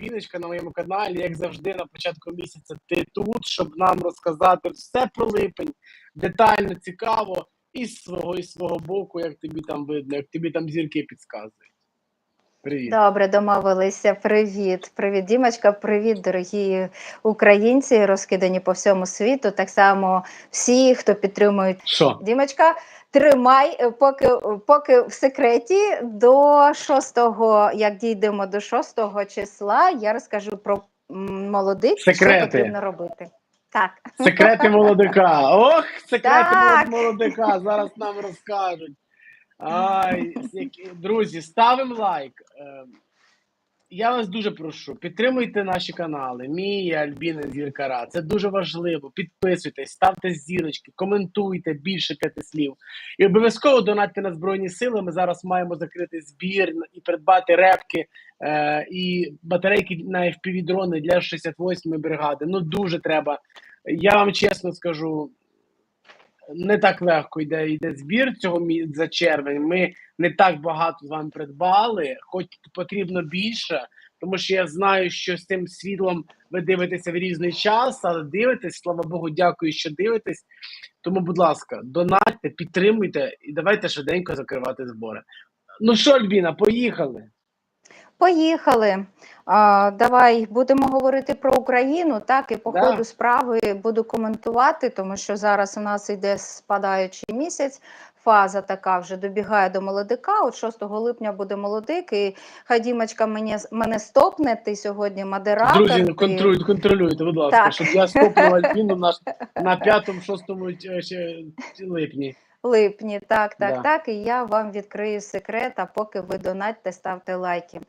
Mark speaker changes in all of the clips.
Speaker 1: Альбіночка на моєму каналі, як завжди, на початку місяця ти тут, щоб нам розказати все про липень, детально, цікаво, і з свого, і з свого боку, як тобі там видно, як тобі там зірки підказують. Привіт.
Speaker 2: Добре, домовилися. Привіт, привіт, Дімочка. Привіт, дорогі українці, розкидані по всьому світу. Так само всі, хто підтримують
Speaker 1: Що?
Speaker 2: Дімочка. Тримай, е, поки поки в секреті до 6, як дійдемо до 6 числа, я розкажу про молодих, що
Speaker 1: Секрети.
Speaker 2: потрібно робити. Так.
Speaker 1: Секрети молодика. Ох, секрети
Speaker 2: Так.
Speaker 1: молодика. Зараз нам розкажуть. Ай, друзі, ставимо лайк. Я вас дуже прошу, підтримуйте наші канали. Мій Альбіна Зіркара. Це дуже важливо. Підписуйтесь, ставте зірочки, коментуйте більше п'яти слів. І обов'язково донатьте на Збройні Сили. Ми зараз маємо закрити збір і придбати репки е, і батарейки на FPV-дрони для 68-ї бригади. Ну дуже треба. Я вам чесно скажу, не так легко йде, йде збір цього за червень. Ми не так багато з вами придбали, хоч потрібно більше, тому що я знаю, що з цим світлом ви дивитеся в різний час, але дивитесь, слава Богу, дякую, що дивитесь. Тому, будь ласка, донатьте, підтримуйте і давайте швиденько закривати збори. Ну що, Альбіна, поїхали.
Speaker 2: Поїхали. А, давай будемо говорити про Україну. Так, і по
Speaker 1: Да.
Speaker 2: ходу справи буду коментувати, тому що зараз у нас йде спадаючий місяць. Фаза така вже добігає до молодика. От 6 липня буде молодик, і хай Дімочка мене, мене стопне. Ти сьогодні модератор.
Speaker 1: Друзі,
Speaker 2: ти-
Speaker 1: контролюйте, контролюйте, будь ласка,
Speaker 2: Так.
Speaker 1: щоб я стопнув Альбіну на, на 5-6 липні.
Speaker 2: Липні. Так, так,
Speaker 1: Да.
Speaker 2: так. І я вам відкрию секрет, а поки ви донатьте, ставте лайки.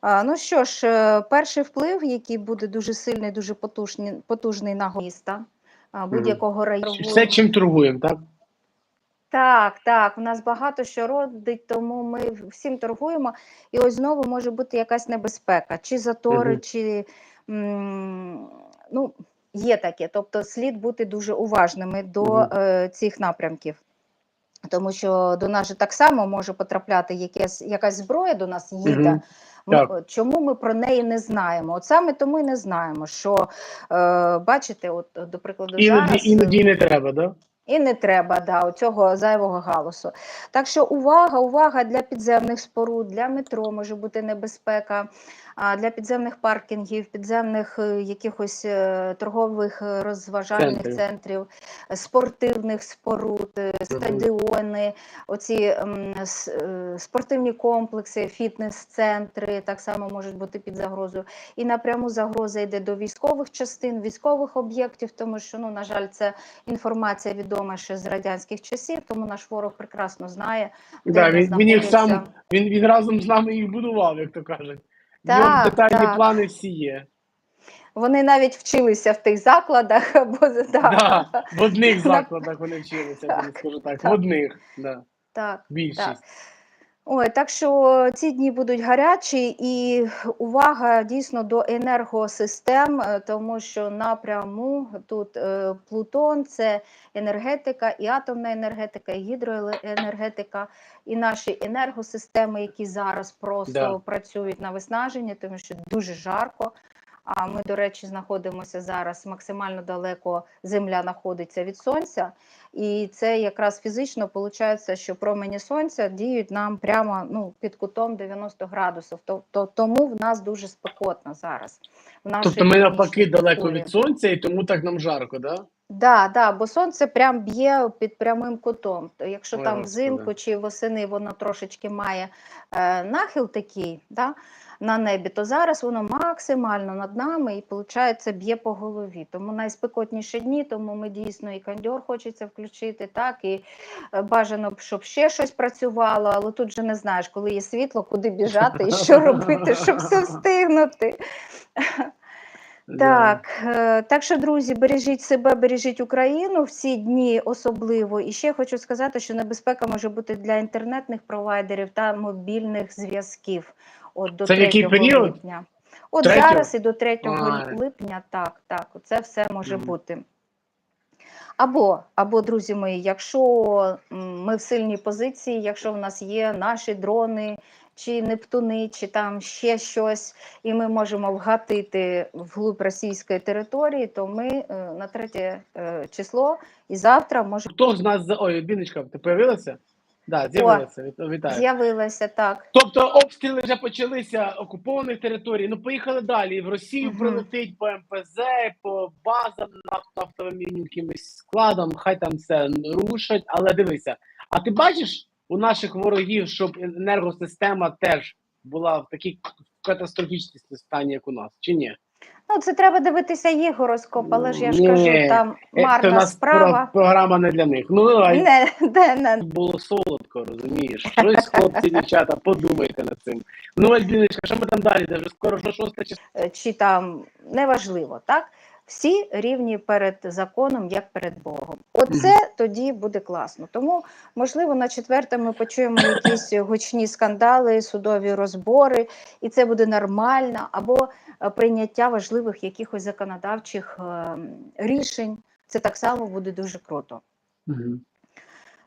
Speaker 2: А, ну що ж, е, перший вплив, який буде дуже сильний, дуже потужний, потужний на міста будь-якого району.
Speaker 1: Все, чим торгуємо, так?
Speaker 2: Так, так, у нас багато що родить, тому ми всім торгуємо. І ось знову може бути якась небезпека, чи затори,
Speaker 1: Мгм.
Speaker 2: чи м, ну, є таке. Тобто слід бути дуже уважними до
Speaker 1: Мгм.
Speaker 2: е, цих напрямків. Тому що до нас же так само може потрапляти якась, якась зброя до нас їде. Ми-
Speaker 1: Так.
Speaker 2: Чому ми про неї не знаємо? От саме тому і не знаємо, що е, бачите, от, до прикладу,
Speaker 1: Іноді,
Speaker 2: зараз е,
Speaker 1: іноді не треба, так?
Speaker 2: і не треба да, цього зайвого галусу. Так що увага, увага для підземних споруд, для метро може бути небезпека, для підземних паркінгів, підземних е, якихось е, торгових е, розважальних
Speaker 1: Центрів.
Speaker 2: центрів, спортивних споруд, стадіони, оці спортивні комплекси, фітнес-центри так само можуть бути під загрозою. І напряму загроза йде до військових частин, військових об'єктів, тому що, ну, на жаль, це інформація відома ще з радянських часів, тому наш ворог прекрасно знає, де
Speaker 1: Да, він, він їх сам він, він разом з нами їх будував, як то кажуть.
Speaker 2: Так,
Speaker 1: нього детальні
Speaker 2: так.
Speaker 1: плани всі є.
Speaker 2: Вони навіть вчилися в тих закладах, або да,
Speaker 1: Да, в одних закладах вони вчилися, я скажу так. В одних, да.
Speaker 2: так.
Speaker 1: більшість.
Speaker 2: Ой, так що ці дні будуть гарячі, і увага дійсно до енергосистем, е, тому що напряму тут е, Плутон це енергетика, і атомна енергетика, і гідроенергетика, і наші енергосистеми, які зараз просто
Speaker 1: Да.
Speaker 2: працюють на виснаження, тому що дуже жарко. А ми, до речі, знаходимося зараз максимально далеко. Земля знаходиться від сонця, і це якраз фізично виходить, що промені сонця діють нам прямо ну, під кутом 90 градусів. Тобто тому в нас дуже спекотно зараз. В
Speaker 1: Тобто ми навпаки далеко від сонця, і тому так нам жарко, да?
Speaker 2: Да, да, бо сонце прям б'є під прямим кутом. То Якщо
Speaker 1: Ой,
Speaker 2: там взимку чи восени воно трошечки має е, нахил такий да, на небі, то зараз воно максимально над нами і виходить, б'є по голові. Тому найспекотніші дні, тому ми дійсно і кондьор хочеться включити, так, і е, бажано, б, щоб ще щось працювало, але тут же не знаєш, коли є світло, куди біжати і що робити, щоб все встигнути. Так, е, так що, друзі, бережіть себе, бережіть Україну в ці дні особливо. І ще хочу сказати, що небезпека може бути для інтернетних провайдерів та мобільних зв'язків. От до
Speaker 1: Це в який
Speaker 2: 3
Speaker 1: період?
Speaker 2: липня. От
Speaker 1: Третього?
Speaker 2: зараз і до 3
Speaker 1: Ай.
Speaker 2: липня, так, так, це все може
Speaker 1: Мгм.
Speaker 2: бути. Або, або, друзі мої, якщо ми в сильній позиції, якщо в нас є наші дрони, чи Нептуни, чи там ще щось, і ми можемо вгатити вглуб російської території, то ми е, на третє е, число і завтра можемо
Speaker 1: Хто з нас за. Ой, Біночка, ти появилася? Да, з'явилася. Віт- Вітаю.
Speaker 2: з'явилося так.
Speaker 1: Тобто обстріли вже почалися окупованих територій. Ну поїхали далі. В Росію
Speaker 2: Мгм.
Speaker 1: прилетить по МПЗ, по базам нафт- нафтовим якимось складам. Хай там все рушать. Але дивися, а ти бачиш у наших ворогів, щоб енергосистема теж була в такій катастрофічній стані, як у нас, чи ні?
Speaker 2: Ну, це треба дивитися їх гороскоп, але ж я ж
Speaker 1: Ні.
Speaker 2: кажу, там
Speaker 1: Е, Це у
Speaker 2: марна
Speaker 1: нас
Speaker 2: справа.
Speaker 1: про- програма не для них. Ну давай.
Speaker 2: Не, не, не.
Speaker 1: Було солодко, розумієш? Щось, хлопці, дівчата, подумайте над цим. Ну, Альбіночка, що ми там далі? Де вже скоро вже шосте число.
Speaker 2: Е, чи там неважливо, так? Всі рівні перед законом, як перед Богом. Оце тоді буде класно. Тому, можливо, на четверте ми почуємо якісь гучні скандали, судові розбори, і це буде нормально, або прийняття важливих якихось законодавчих е, рішень. Це так само буде дуже круто.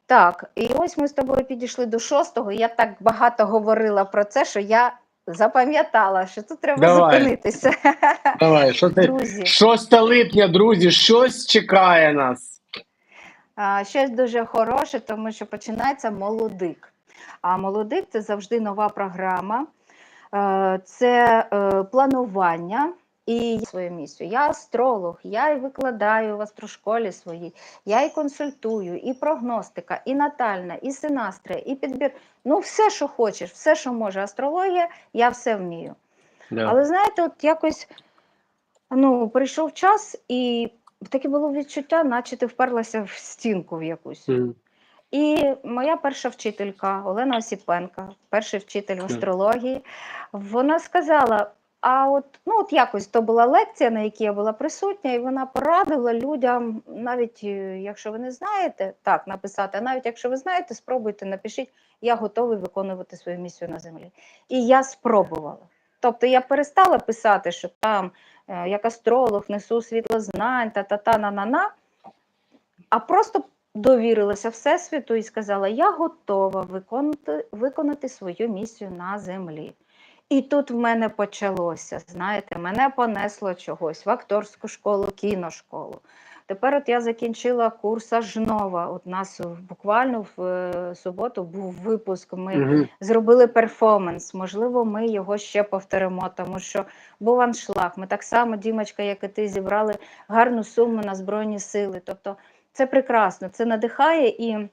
Speaker 2: Так, і ось ми з тобою підійшли до шостого. Я так багато говорила про це, що я запам'ятала, що тут треба
Speaker 1: Давай.
Speaker 2: зупинитися.
Speaker 1: Давай, що ти?
Speaker 2: Друзі,
Speaker 1: 6 липня, друзі, щось чекає нас.
Speaker 2: а, щось дуже хороше, тому що починається молодик. А молодик це завжди нова програма, е, це е, планування. І свою місію. Я астролог, я і викладаю в астрошколі своїй, я і консультую, і прогностика, і натальна, і синастрия, і підбір. Ну, все, що хочеш, все, що може астрологія, я все вмію. Але знаєте, от якось ну, прийшов час, і таке було відчуття, наче ти вперлася в стінку в якусь.
Speaker 1: Мгм.
Speaker 2: І моя перша вчителька Олена Осіпенка, перший вчитель в астрології, вона сказала: а от, ну, от якось то була лекція, на якій я була присутня, і вона порадила людям, навіть е, якщо ви не знаєте, так написати, а навіть якщо ви знаєте, спробуйте, напишіть, я готовий виконувати свою місію на землі. І я спробувала. Тобто я перестала писати, що там е, як астролог несу світло знань, та-та-та, на-на-на, а просто довірилася Всесвіту і сказала: Я готова виконати, виконати свою місію на землі. І тут в мене почалося. Знаєте, мене понесло чогось в акторську школу, кіношколу. Тепер от я закінчила курс Ажнова. От нас буквально в е, суботу був випуск. Ми
Speaker 1: Мгм.
Speaker 2: зробили перформанс. Можливо, ми його ще повторимо, тому що був аншлаг. Ми так само, Дімочка, як і ти, зібрали гарну суму на Збройні Сили. Тобто це прекрасно, це надихає і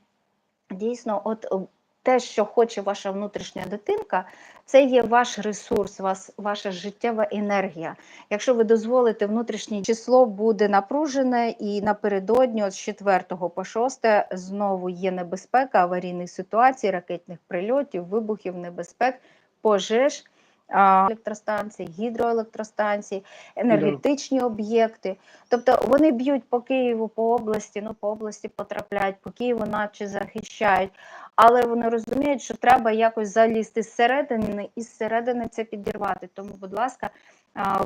Speaker 2: дійсно, от те, що хоче ваша внутрішня дитинка, це є ваш ресурс, вас, ваша життєва енергія. Якщо ви дозволите, внутрішнє число буде напружене, і напередодні, з 4 по 6, знову є небезпека аварійних ситуацій, ракетних прильотів, вибухів, небезпек, пожеж. Електростанції, гідроелектростанції, енергетичні об'єкти. Тобто вони б'ють по Києву, по області, ну по області потрапляють, по Києву наче захищають, але вони розуміють, що треба якось залізти зсередини і зсередини це підірвати. Тому, будь ласка,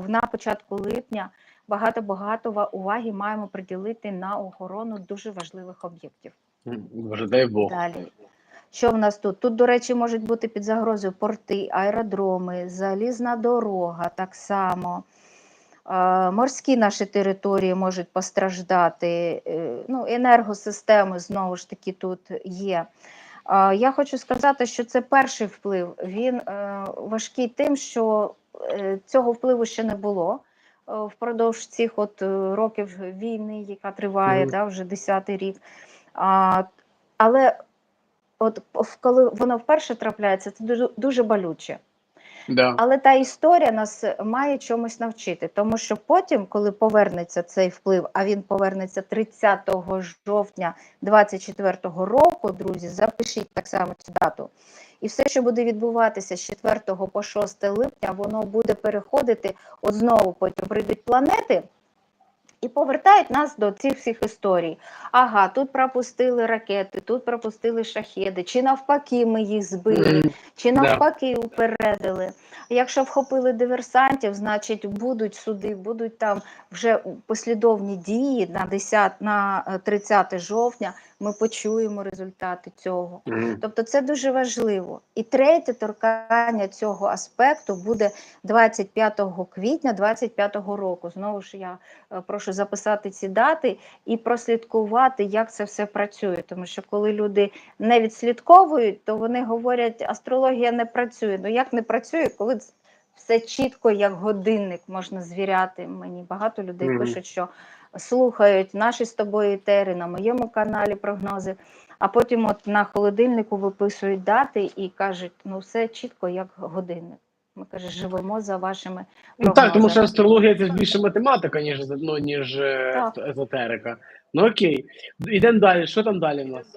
Speaker 2: на початку липня багато-багато уваги маємо приділити на охорону дуже важливих об'єктів.
Speaker 1: Боже, дай Бог.
Speaker 2: Далі. Що в нас тут? Тут, до речі, можуть бути під загрозою порти, аеродроми, залізна дорога так само. Е, Морські наші території можуть постраждати. е, Ну, енергосистеми знову ж таки тут є. Е, Я хочу сказати, що це перший вплив. Він важкий тим, що цього впливу ще не було впродовж цих от років війни, яка триває
Speaker 1: Мгм.
Speaker 2: да, вже 10-й рік. Але от коли воно вперше трапляється, це дуже, дуже болюче.
Speaker 1: Да.
Speaker 2: Але та історія нас має чомусь навчити, тому що потім, коли повернеться цей вплив, а він повернеться 30 жовтня 24 року, друзі, запишіть так само цю дату. І все, що буде відбуватися з 4 по 6 липня, воно буде переходити, от знову потім прийдуть планети. І повертають нас до цих всіх історій. Ага, тут пропустили ракети, тут пропустили шахеди, чи навпаки ми їх збили, чи навпаки упередили. Якщо вхопили диверсантів, значить будуть суди, будуть там вже послідовні дії на 10, на е, 30 жовтня. Ми почуємо результати цього. Тобто це дуже важливо. І третє торкання цього аспекту буде 25 квітня 25 року. Знову ж я е, прошу записати ці дати і прослідкувати, як це все працює. Тому що коли люди не відслідковують, то вони говорять, астрологія не працює. Ну як не працює, коли все чітко, як годинник можна звіряти. Мені багато людей пишуть, що слухають наші з тобою етери на моєму каналі прогнози. А потім от на холодильнику виписують дати і кажуть, ну все чітко, як годинник. Ми каже, живемо за вашими
Speaker 1: Ну так, тому що астрологія це ж більше математика, ніж, ну, ніж е,
Speaker 2: Так.
Speaker 1: езотерика. Ну окей. йдемо далі. Що там далі в нас?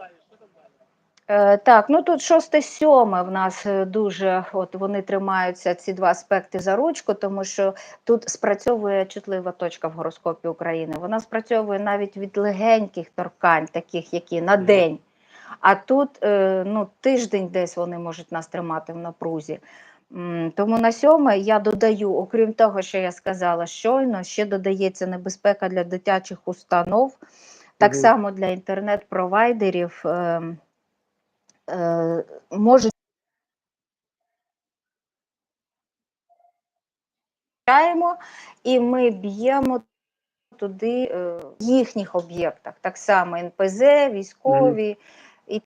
Speaker 2: Е, так, ну тут шосте сьоме в нас е, дуже от вони тримаються ці два аспекти за ручку, тому що тут спрацьовує чутлива точка в гороскопі України. Вона спрацьовує навіть від легеньких торкань, таких які на день. А тут е, ну, тиждень десь вони можуть нас тримати в напрузі. Тому на сьоме я додаю, окрім того, що я сказала щойно, ще додається небезпека для дитячих установ, так само для інтернет-провайдерів. Е, е, Чаємо, і ми б'ємо туди е, в їхніх об'єктах, так само НПЗ, військові.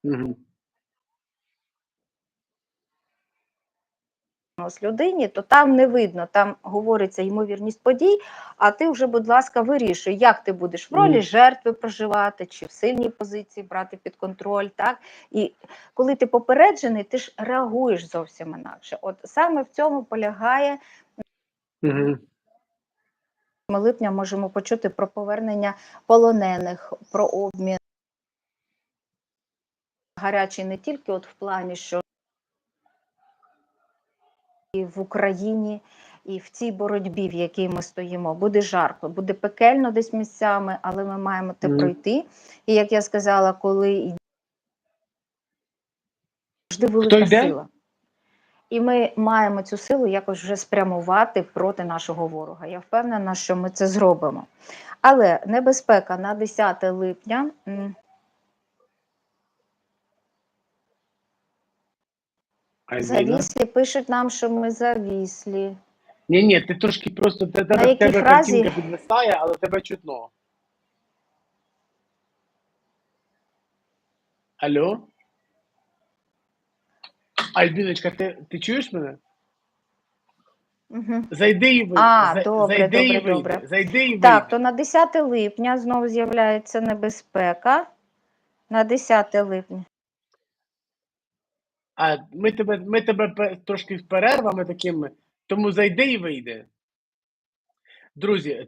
Speaker 1: Мгм.
Speaker 2: Ось людині, то там не видно, там говориться ймовірність подій, а ти вже, будь ласка, вирішуй, як ти будеш в ролі жертви проживати чи в сильній позиції брати під контроль. Так? І коли ти попереджений, ти ж реагуєш зовсім інакше. От саме в цьому полягає
Speaker 1: Мгм.
Speaker 2: Ми липня можемо почути про повернення полонених, про обмін гарячий не тільки от в плані, що і в Україні, і в цій боротьбі, в якій ми стоїмо, буде жарко, буде пекельно десь місцями, але ми маємо те пройти. І як я сказала, коли йде завжди велика
Speaker 1: йде?
Speaker 2: сила. І ми маємо цю силу якось вже спрямувати проти нашого ворога. Я впевнена, що ми це зробимо. Але небезпека на 10 липня. м,
Speaker 1: Альбіна?
Speaker 2: Завіслі пишуть нам, що ми завіслі.
Speaker 1: Ні, ні, ти трошки просто те-
Speaker 2: На
Speaker 1: в
Speaker 2: якій
Speaker 1: тебе
Speaker 2: фразі?
Speaker 1: картинка підвисає, але тебе чутно. Алло? Альбіночка, ти, ти чуєш мене?
Speaker 2: Угу.
Speaker 1: Зайди і вийди.
Speaker 2: А,
Speaker 1: Зай-
Speaker 2: добре,
Speaker 1: Зайди і
Speaker 2: добре,
Speaker 1: вийди.
Speaker 2: добре.
Speaker 1: Зайди і вийди.
Speaker 2: Так, то на 10 липня знову з'являється небезпека. На 10 липня.
Speaker 1: А ми тебе, ми тебе трошки з перервами такими, тому зайди і вийди. Друзі,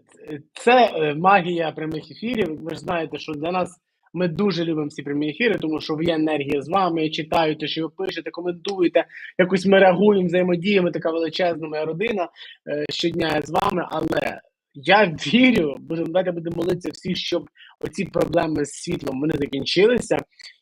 Speaker 1: це е, магія прямих ефірів. Ви ж знаєте, що для нас ми дуже любимо ці прямі ефіри, тому що є енергія з вами. Я читаю те, що ви пишете, коментуєте. Якось ми реагуємо, взаємодіємо. Така величезна моя родина е, щодня я з вами. Але я вірю, будемо давайте будемо молитися всі, щоб оці проблеми з світлом вони закінчилися,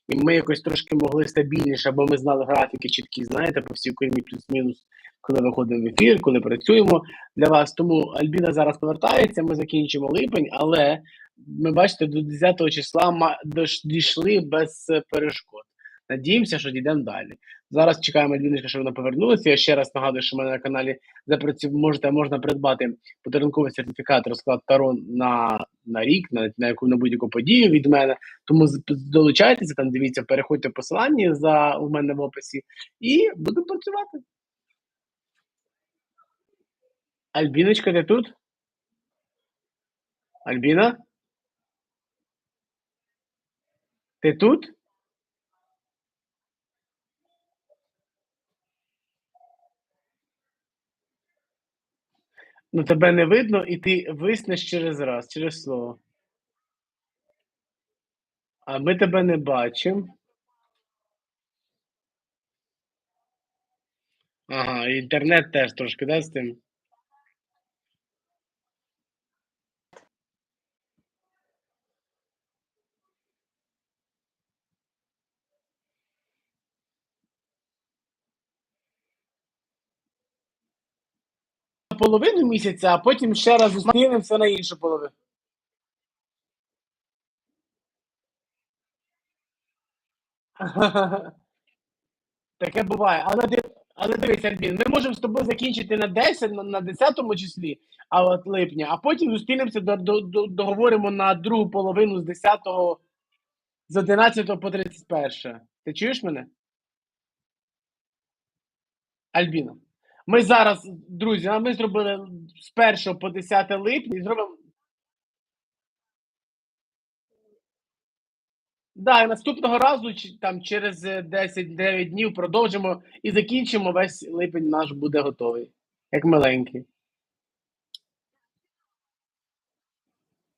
Speaker 1: і ми якось трошки могли стабільніше, бо ми знали графіки чіткі, знаєте, по всій Україні плюс-мінус, коли виходимо в ефір, коли працюємо для вас. Тому Альбіна зараз повертається, ми закінчимо липень, але ми бачите, до 10 числа дійшли без е, перешкод. Надіємося, що дійдемо далі. Зараз чекаємо Альбіночка, що вона повернулася. Я ще раз нагадую, що в мене на каналі запрацює можете можна придбати подарунковий сертифікат розклад Таро на, на рік, на, на яку на будь-яку подію від мене. Тому долучайтеся там, дивіться, переходьте посилання за у мене в описі, і будемо працювати. Альбіночка, ти тут? Альбіна? Ти тут? Ну, тебе не видно, і ти виснеш через раз, через слово. А ми тебе не бачимо. Ага, інтернет теж трошки, да, з тим? Половину місяця, а потім ще раз зустрінемося на іншу половину. Таке буває. Але, але дивись, Альбін, ми можемо з тобою закінчити на 10, на, на 10 числі, а от липня, а потім зустрінемося, до, до, до, договоримо на другу половину з 10 з 11 по 31. Ти чуєш мене? Альбіна. Ми зараз, друзі, а ми зробили з 1 по 10 липня і зробимо. Да, і наступного разу, там через е, 10-9 днів продовжимо і закінчимо весь липень наш буде готовий. Як миленький.